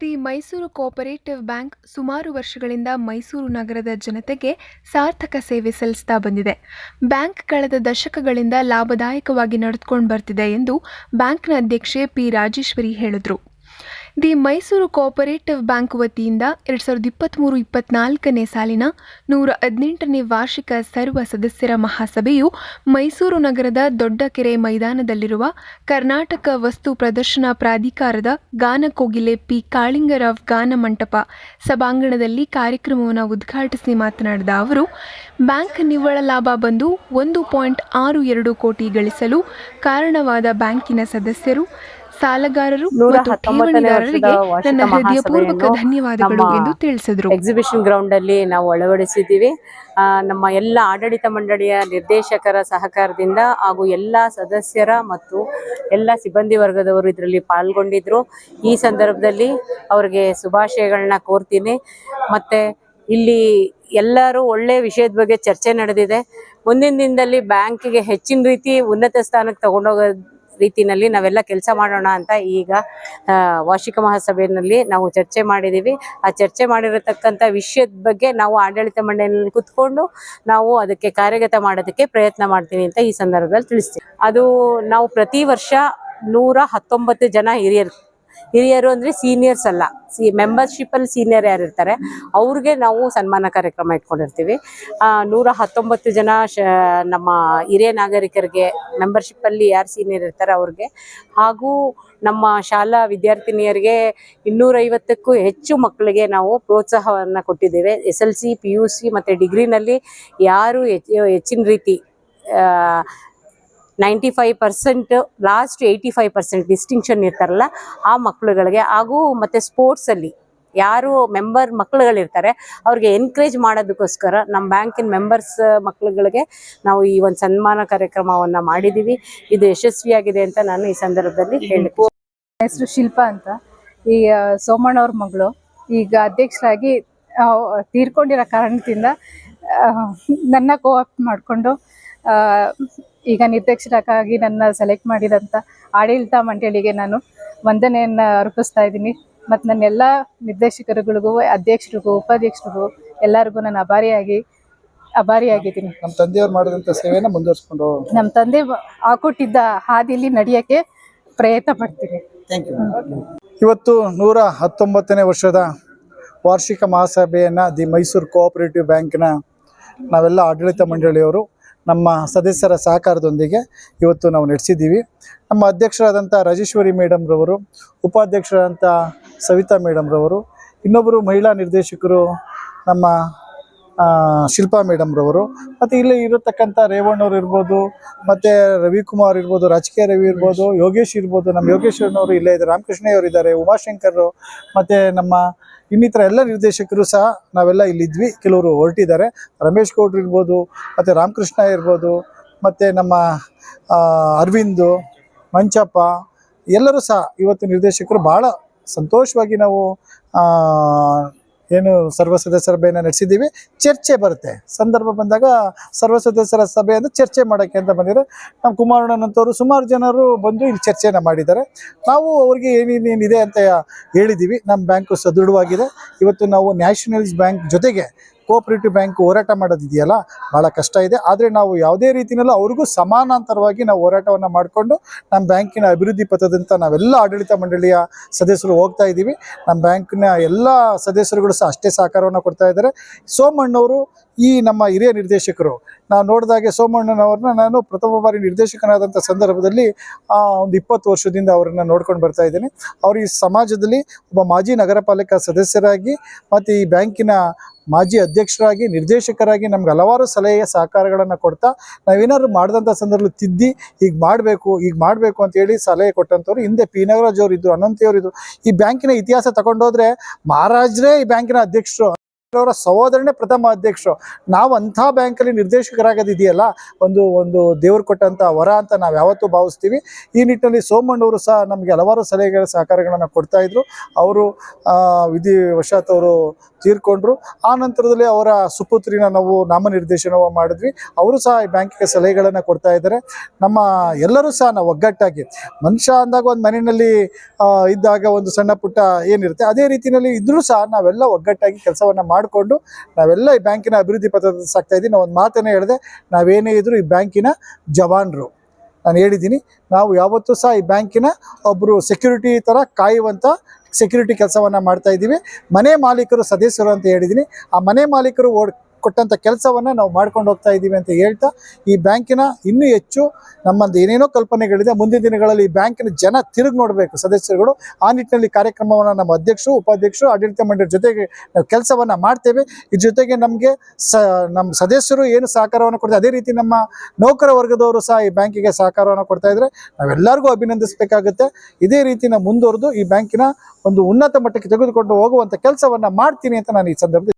The Mysuru cooperative bank ಸುಮಾರು ವರ್ಷಗಳಿಂದ ಮೈಸೂರು ನಗರದ ಜನತೆಗೆ ಸಾರ್ಥಕ ಸೇವೆ ಸಲ್ಲಿಸ್ತಾ ಬಂದಿದೆ. ಬ್ಯಾಂಕ್ ಕಳೆದ ದಶಕಗಳಿಂದ ಲಾಭದಾಯಕವಾಗಿ ನಡೆದುಕೊಂಡು ಬರ್ತಿದೆ ಎಂದು ಬ್ಯಾಂಕ್ನ ಅಧ್ಯಕ್ಷೆ ಪಿ ರಾಜೇಶ್ವರಿ ಹೇಳಿದರು. ದಿ ಮೈಸೂರು ಕೋಪರೇಟಿವ್ ಬ್ಯಾಂಕ್ ವತಿಯಿಂದ ಎರಡು ಸಾವಿರದ ಇಪ್ಪತ್ತ್ಮೂರು ಇಪ್ಪತ್ನಾಲ್ಕನೇ ಸಾಲಿನ ನೂರ ಹದಿನೆಂಟನೇ ವಾರ್ಷಿಕ ಸರ್ವ ಸದಸ್ಯರ ಮಹಾಸಭೆಯು ಮೈಸೂರು ನಗರದ ದೊಡ್ಡಕೆರೆ ಮೈದಾನದಲ್ಲಿರುವ ಕರ್ನಾಟಕ ವಸ್ತು ಪ್ರದರ್ಶನ ಪ್ರಾಧಿಕಾರದ ಗಾನಕೋಗಿಲೆ ಪಿ. ಕಾಳಿಂಗರಾವ್ ಗಾನ ಮಂಟಪ ಸಭಾಂಗಣದಲ್ಲಿ ಕಾರ್ಯಕ್ರಮವನ್ನು ಉದ್ಘಾಟಿಸಿ ಮಾತನಾಡಿದ ಅವರು, ಬ್ಯಾಂಕ್ ನಿವ್ವಳ ಲಾಭ ಬಂದು ಒಂದು ಪಾಯಿಂಟ್ ಆರು ಎರಡು ಕೋಟಿ ಗಳಿಸಲು ಕಾರಣವಾದ ಬ್ಯಾಂಕಿನ ಸದಸ್ಯರು ಸಾಲಗಾರರು ನೂರ ಮತ್ತು ಠೇವಣಿದಾರರಿಗೆ ನನ್ನ ಹೃದಯಪೂರ್ವಕ ಧನ್ಯವಾದಗಳು ಎಂದು ತಿಳಿಸಿದರು. ಎಕ್ಸಿಬಿಷನ್ ಗ್ರೌಂಡ್ ಅಲ್ಲಿ ನಾವು ಅಳವಡಿಸಿದ್ದೀವಿ. ನಮ್ಮ ಎಲ್ಲ ಆಡಳಿತ ಮಂಡಳಿಯ ನಿರ್ದೇಶಕರ ಸಹಕಾರದಿಂದ ಹಾಗೂ ಎಲ್ಲ ಸದಸ್ಯರ ಮತ್ತು ಎಲ್ಲ ಸಿಬ್ಬಂದಿ ವರ್ಗದವರು ಇದರಲ್ಲಿ ಪಾಲ್ಗೊಂಡಿದ್ರು. ಈ ಸಂದರ್ಭದಲ್ಲಿ ಅವರಿಗೆ ಶುಭಾಶಯಗಳನ್ನ ಕೋರ್ತೀನಿ. ಮತ್ತೆ ಇಲ್ಲಿ ಎಲ್ಲರೂ ಒಳ್ಳೆ ವಿಷಯದ ಬಗ್ಗೆ ಚರ್ಚೆ ನಡೆದಿದೆ. ಮುಂದಿನ ದಿನದಲ್ಲಿ ಬ್ಯಾಂಕಿಗೆ ಹೆಚ್ಚಿನ ರೀತಿ ಉನ್ನತ ಸ್ಥಾನಕ್ಕೆ ತಗೊಂಡೋಗೋ ರೀತಿನಲ್ಲಿ ನಾವೆಲ್ಲ ಕೆಲಸ ಮಾಡೋಣ ಅಂತ ಈಗ ವಾರ್ಷಿಕ ಮಹಾಸಭೆಯಲ್ಲಿ ನಾವು ಚರ್ಚೆ ಮಾಡಿದ್ದೀವಿ ಆ ಚರ್ಚೆ ಮಾಡಿರತಕ್ಕಂಥ ವಿಷಯದ ಬಗ್ಗೆ ನಾವು ಆಡಳಿತ ಮಂಡಳಿಯಲ್ಲಿ ಕುತ್ಕೊಂಡು ನಾವು ಅದಕ್ಕೆ ಕಾರ್ಯಗತ ಮಾಡೋದಕ್ಕೆ ಪ್ರಯತ್ನ ಮಾಡ್ತೀವಿ ಅಂತ ಈ ಸಂದರ್ಭದಲ್ಲಿ ತಿಳಿಸ್ತೀವಿ. ಅದು ನಾವು ಪ್ರತಿ ವರ್ಷ ನೂರ ಹತ್ತೊಂಬತ್ತು ಜನ ಹಿರಿಯರು ಹಿರಿಯರು ಅಂದ್ರೆ ಸೀನಿಯರ್ಸ್ ಅಲ್ಲ. ಸಿ ಮೆಂಬರ್ಶಿಪ್ ಅಲ್ಲಿ ಸೀನಿಯರ್ ಯಾರು ಇರ್ತಾರೆ, ಅವ್ರಿಗೆ ನಾವು ಸನ್ಮಾನ ಕಾರ್ಯಕ್ರಮ ಇಟ್ಕೊಂಡಿರ್ತೀವಿ. ನೂರ ಹತ್ತೊಂಬತ್ತು ಜನ ನಮ್ಮ ಹಿರಿಯ ನಾಗರಿಕರಿಗೆ ಮೆಂಬರ್ಶಿಪ್ ಅಲ್ಲಿ ಯಾರು ಸೀನಿಯರ್ ಇರ್ತಾರೆ ಅವ್ರಿಗೆ. ಹಾಗೂ ನಮ್ಮ ಶಾಲಾ ವಿದ್ಯಾರ್ಥಿನಿಯರಿಗೆ ಇನ್ನೂರೈವತ್ತಕ್ಕೂ ಹೆಚ್ಚು ಮಕ್ಕಳಿಗೆ ನಾವು ಪ್ರೋತ್ಸಾಹವನ್ನು ಕೊಟ್ಟಿದ್ದೇವೆ. S L C P U C ಮತ್ತು ಡಿಗ್ರಿನಲ್ಲಿ ಯಾರು ಹೆಚ್ಚ್- ಹೆಚ್ಚಿನ ರೀತಿ ninety five percent last eighty five percent distinction ಇರ್ತಾರಲ್ಲ, ಆ ಮಕ್ಳುಗಳಿಗೆ. ಹಾಗೂ ಮತ್ತು ಸ್ಪೋರ್ಟ್ಸಲ್ಲಿ ಯಾರು ಮೆಂಬರ್ ಮಕ್ಕಳುಗಳಿರ್ತಾರೆ ಅವ್ರಿಗೆ ಎನ್ಕರೇಜ್ ಮಾಡೋದಕ್ಕೋಸ್ಕರ ನಮ್ಮ ಬ್ಯಾಂಕಿನ ಮೆಂಬರ್ಸ್ ಮಕ್ಕಳುಗಳಿಗೆ ನಾವು ಈ ಒಂದು ಸನ್ಮಾನ ಕಾರ್ಯಕ್ರಮವನ್ನು ಮಾಡಿದ್ದೀವಿ ಇದು ಯಶಸ್ವಿಯಾಗಿದೆ ಅಂತ ನಾನು ಈ ಸಂದರ್ಭದಲ್ಲಿ ಹೇಳಬೇಕು ಹೆಸರು ಶಿಲ್ಪಾ ಅಂತ. ಈ ಸೋಮಣ್ಣವ್ರ ಮಗಳು. ಈಗ ಅಧ್ಯಕ್ಷರಾಗಿ ತೀರ್ಕೊಂಡಿರೋ ಕಾರಣದಿಂದ ನನ್ನ ಕೋಆಪ್ ಮಾಡಿಕೊಂಡು ಈಗ ನಿರ್ದೇಶಕರಾಗಿ ನನ್ನ ಸೆಲೆಕ್ಟ್ ಮಾಡಿದಂಥ ಆಡಳಿತ ಮಂಡಳಿಗೆ ನಾನು ವಂದನೆಯನ್ನು ಅರ್ಪಿಸ್ತಾ ಇದ್ದೀನಿ. ಮತ್ತು ನನ್ನ ಎಲ್ಲ ನಿರ್ದೇಶಕರುಗಳಿಗೂ ಅಧ್ಯಕ್ಷರಿಗೂ ಉಪಾಧ್ಯಕ್ಷರಿಗೂ ಎಲ್ಲರಿಗೂ ನಾನು ಅಭಾರಿಯಾಗಿ ಅಭಾರಿಯಾಗಿದ್ದೀನಿ. ನಮ್ಮ ತಂದೆಯವ್ರು ಮಾಡಿದಂಥ ಸೇವೆಯನ್ನು ಮುಂದುವರಿಸ್ಕೊಂಡು ನಮ್ಮ ತಂದೆ ಹಾಕೊಟ್ಟಿದ್ದ ಹಾದಿಯಲ್ಲಿ ನಡೆಯೋಕ್ಕೆ ಪ್ರಯತ್ನ ಪಡ್ತೀನಿ. ಇವತ್ತು ನೂರ ಹತ್ತೊಂಬತ್ತನೇ ವರ್ಷದ ವಾರ್ಷಿಕ ಮಹಾಸಭೆಯನ್ನು ದಿ ಮೈಸೂರು ಕೋಆಪರೇಟಿವ್ ಬ್ಯಾಂಕ್ನ ನಾವೆಲ್ಲ ಆಡಳಿತ ಮಂಡಳಿಯವರು ನಮ್ಮ ಸದಸ್ಯರ ಸಹಕಾರದೊಂದಿಗೆ ಇವತ್ತು ನಾವು ನಡೆಸಿದ್ದೀವಿ. ನಮ್ಮ ಅಧ್ಯಕ್ಷರಾದಂಥ ರಾಜೇಶ್ವರಿ ಮೇಡಮ್ರವರು ಉಪಾಧ್ಯಕ್ಷರಾದಂಥ ಸವಿತಾ ಮೇಡಮ್ರವರು ಇನ್ನೊಬ್ಬರು ಮಹಿಳಾ ನಿರ್ದೇಶಕರು ನಮ್ಮ ಶಿಲ್ಪಾ ಮೇಡಮ್ರವರು ಮತ್ತು ಇಲ್ಲಿ ಇರತಕ್ಕಂಥ ರೇವಣ್ಣವ್ರು ಇರ್ಬೋದು, ಮತ್ತು ರವಿಕುಮಾರ್ ಇರ್ಬೋದು, ರಾಜಕೀಯ ರವಿ ಇರ್ಬೋದು, ಯೋಗೇಶ್ ಇರ್ಬೋದು, ನಮ್ಮ ಯೋಗೇಶ್ವರನವರು ಇಲ್ಲೇ ಇದ್ದಾರೆ, ರಾಮಕೃಷ್ಣಯ್ಯವರು ಇದ್ದಾರೆ, ಉಮಾಶಂಕರ್, ಮತ್ತು ನಮ್ಮ ಇನ್ನಿತರ ಎಲ್ಲ ನಿರ್ದೇಶಕರು ಸಹ ನಾವೆಲ್ಲ ಇಲ್ಲಿದ್ವಿ. ಕೆಲವರು ಹೊರಟಿದ್ದಾರೆ. ರಮೇಶ್ ಗೌಡ್ರು ಇರ್ಬೋದು, ಮತ್ತು ರಾಮಕೃಷ್ಣ ಇರ್ಬೋದು, ಮತ್ತು ನಮ್ಮ ಅರವಿಂದ್, ಮಂಚಪ್ಪ, ಎಲ್ಲರೂ ಸಹ ಇವತ್ತು ನಿರ್ದೇಶಕರು ಭಾಳ ಸಂತೋಷವಾಗಿ ನಾವು ಏನು ಸರ್ವ ಸದಸ್ಯರ ಸಭೆಯನ್ನು ನಡೆಸಿದ್ದೀವಿ. ಚರ್ಚೆ ಬರುತ್ತೆ. ಸಂದರ್ಭ ಬಂದಾಗ ಸರ್ವ ಸದಸ್ಯರ ಸಭೆ ಅಂದ್ರೆ ಚರ್ಚೆ ಮಾಡೋಕ್ಕೆ ಅಂತ ಬಂದಿದ್ದಾರೆ ನಮ್ಮ ಕುಮಾರಣ್ಣನಂತವರು ಸುಮಾರು ಜನರು ಬಂದು ಇಲ್ಲಿ ಚರ್ಚೆನ ಮಾಡಿದ್ದಾರೆ. ನಾವು ಅವ್ರಿಗೆ ಏನೇನೇನಿದೆ ಅಂತ ಹೇಳಿದ್ದೀವಿ. ನಮ್ಮ ಬ್ಯಾಂಕು ಸದೃಢವಾಗಿದೆ. ಇವತ್ತು ನಾವು ನ್ಯಾಷನಲೈಸ್ ಬ್ಯಾಂಕ್ ಜೊತೆಗೆ ಕೋಆಪರೇಟಿವ್ ಬ್ಯಾಂಕ್ ಹೋರಾಟ ಮಾಡೋದಿದೆಯಲ್ಲ ಭಾಳ ಕಷ್ಟ ಇದೆ. ಆದರೆ ನಾವು ಯಾವುದೇ ರೀತಿಯಲ್ಲೂ ಅವ್ರಿಗೂ ಸಮಾನಾಂತರವಾಗಿ ನಾವು ಹೋರಾಟವನ್ನು ಮಾಡಿಕೊಂಡು ನಮ್ಮ ಬ್ಯಾಂಕಿನ ಅಭಿವೃದ್ಧಿ ಪಥದಂತ ನಾವೆಲ್ಲ ಆಡಳಿತ ಮಂಡಳಿಯ ಸದಸ್ಯರು ಹೋಗ್ತಾ ಇದ್ದೀವಿ ನಮ್ಮ ಬ್ಯಾಂಕಿನ ಎಲ್ಲ ಸದಸ್ಯರುಗಳು ಸಹ ಅಷ್ಟೇ ಸಹಕಾರವನ್ನು ಕೊಡ್ತಾ ಇದ್ದಾರೆ. ಸೋಮಣ್ಣವರು ಈ ನಮ್ಮ ಹಿರಿಯ ನಿರ್ದೇಶಕರು. ನಾನು ನೋಡಿದಾಗೆ ಸೋಮಣ್ಣನವ್ರನ್ನ ನಾನು ಪ್ರಥಮ ಬಾರಿ ನಿರ್ದೇಶಕನಾದಂಥ ಸಂದರ್ಭದಲ್ಲಿ ಒಂದು ಇಪ್ಪತ್ತು ವರ್ಷದಿಂದ ಅವರನ್ನು ನೋಡ್ಕೊಂಡು ಬರ್ತಾ ಇದ್ದೀನಿ. ಅವರು ಈ ಸಮಾಜದಲ್ಲಿ ಒಬ್ಬ ಮಾಜಿ ನಗರ ಸದಸ್ಯರಾಗಿ ಮತ್ತು ಈ ಬ್ಯಾಂಕಿನ ಮಾಜಿ ಅಧ್ಯಕ್ಷರಾಗಿ, ನಿರ್ದೇಶಕರಾಗಿ ನಮ್ಗೆ ಹಲವಾರು ಸಲಹೆಯ ಸಹಕಾರಗಳನ್ನು ಕೊಡ್ತಾ, ನಾವೇನಾದ್ರು ಮಾಡಿದಂಥ ಸಂದರ್ಭದಲ್ಲಿ ತಿದ್ದಿ ಈಗ ಮಾಡಬೇಕು ಈಗ ಮಾಡಬೇಕು ಅಂತೇಳಿ ಸಲಹೆ ಕೊಟ್ಟಂಥವ್ರು ಹಿಂದೆ ಪಿ. ನಾಗರಾಜ್ ಅನಂತಿಯವರು ಇದ್ದರು ಈ ಬ್ಯಾಂಕಿನ ಇತಿಹಾಸ ತಗೊಂಡೋದ್ರೆ ಮಹಾರಾಜರೇ ಈ ಬ್ಯಾಂಕಿನ ಅಧ್ಯಕ್ಷರು. ಅವರ ಸಹೋದರನೇ ಪ್ರಥಮ ಅಧ್ಯಕ್ಷರು. ನಾವು ಅಂಥ ಬ್ಯಾಂಕಲ್ಲಿ ನಿರ್ದೇಶಕರಾಗದಿದೆಯಲ್ಲ ಒಂದು ಒಂದು ದೇವರು ಕೊಟ್ಟಂಥ ವರ ಅಂತ ನಾವು ಯಾವತ್ತೂ ಭಾವಿಸ್ತೀವಿ. ಈ ನಿಟ್ಟಿನಲ್ಲಿ ಸೋಮಣ್ಣವರು ಸಹ ನಮಗೆ ಹಲವಾರು ಸಲಹೆಗಳ ಸಹಕಾರಗಳನ್ನು ಕೊಡ್ತಾ ಇದ್ರು. ಅವರು ವಿಧಿ ವಶಾತ್ ಅವರು ತೀರ್ಕೊಂಡ್ರು. ಆ ನಂತರದಲ್ಲಿ ಅವರ ಸುಪುತ್ರಿನ ನಾವು ನಾಮನಿರ್ದೇಶನ ಮಾಡಿದ್ವಿ. ಅವರು ಸಹ ಈ ಬ್ಯಾಂಕಿಗೆ ಸಲಹೆಗಳನ್ನು ಕೊಡ್ತಾ ಇದ್ದಾರೆ. ನಮ್ಮ ಎಲ್ಲರೂ ಸಹ ನಾವು ಒಗ್ಗಟ್ಟಾಗಿ, ಮನುಷ್ಯ ಅಂದಾಗ ಒಂದು ಮನೆಯಲ್ಲಿ ಇದ್ದಾಗ ಒಂದು ಸಣ್ಣ ಪುಟ್ಟ ಏನಿರುತ್ತೆ, ಅದೇ ರೀತಿಯಲ್ಲಿ ಇದ್ರೂ ಸಹ ನಾವೆಲ್ಲ ಒಗ್ಗಟ್ಟಾಗಿ ಕೆಲಸವನ್ನು ಮಾಡಿಕೊಂಡು ನಾವೆಲ್ಲ ಈ ಬ್ಯಾಂಕಿನ ಅಭಿವೃದ್ಧಿ ಪತ್ರ ಸಾಕ್ತಾ ಇದ್ದೀವಿ ನಾವು ಒಂದು ಮಾತನ್ನೇ ಹೇಳಿದೆ, ನಾವೇನೇ ಇದ್ರೂ ಈ ಬ್ಯಾಂಕಿನ ಜವಾನರು. ನಾನು ಹೇಳಿದ್ದೀನಿ, ನಾವು ಯಾವತ್ತೂ ಸಹ ಈ ಬ್ಯಾಂಕಿನ ಒಬ್ಬರು ಸೆಕ್ಯೂರಿಟಿ ಥರ ಕಾಯುವಂಥ ಸೆಕ್ಯೂರಿಟಿ ಕೆಲಸವನ್ನು ಮಾಡ್ತಾ ಇದ್ದೀವಿ. ಮನೆ ಮಾಲೀಕರು ಸದಸ್ಯರು ಅಂತ ಹೇಳಿದ್ದೀನಿ. ಆ ಮನೆ ಮಾಲೀಕರು ಓಡ್ ಕೊಟ್ಟಂಥ ಕೆಲಸವನ್ನು ನಾವು ಮಾಡ್ಕೊಂಡು ಹೋಗ್ತಾ ಇದ್ದೀವಿ ಅಂತ ಹೇಳ್ತಾ, ಈ ಬ್ಯಾಂಕಿನ ಇನ್ನೂ ಹೆಚ್ಚು ನಮ್ಮದು ಏನೇನೋ ಕಲ್ಪನೆಗಳಿದೆ. ಮುಂದಿನ ದಿನಗಳಲ್ಲಿ ಈ ಬ್ಯಾಂಕಿನ ಜನ ತಿರುಗಿ ನೋಡಬೇಕು ಸದಸ್ಯರುಗಳು. ಆ ನಿಟ್ಟಿನಲ್ಲಿ ಕಾರ್ಯಕ್ರಮವನ್ನು ನಮ್ಮ ಅಧ್ಯಕ್ಷರು, ಉಪಾಧ್ಯಕ್ಷರು, ಆಡಳಿತ ಮಂಡಳಿ ಜೊತೆಗೆ ನಾವು ಕೆಲಸವನ್ನು ಮಾಡ್ತೇವೆ. ಇದ್ರ ಜೊತೆಗೆ ನಮಗೆ ಸ ನಮ್ಮ ಸದಸ್ಯರು ಏನು ಸಹಕಾರವನ್ನು ಕೊಡ್ತಾರೆ, ಅದೇ ರೀತಿ ನಮ್ಮ ನೌಕರ ವರ್ಗದವರು ಸಹ ಈ ಬ್ಯಾಂಕಿಗೆ ಸಹಕಾರವನ್ನು ಕೊಡ್ತಾ ಇದ್ದರೆ ನಾವೆಲ್ಲರಿಗೂ ಅಭಿನಂದಿಸಬೇಕಾಗುತ್ತೆ. ಇದೇ ರೀತಿ ನಾವು ಮುಂದುವರೆದು ಈ ಬ್ಯಾಂಕಿನ ಒಂದು ಉನ್ನತ ಮಟ್ಟಕ್ಕೆ ತೆಗೆದುಕೊಂಡು ಹೋಗುವಂಥ ಕೆಲಸವನ್ನು ಮಾಡ್ತೀನಿ ಅಂತ ನಾನು ಈ ಸಂದರ್ಭದಲ್ಲಿ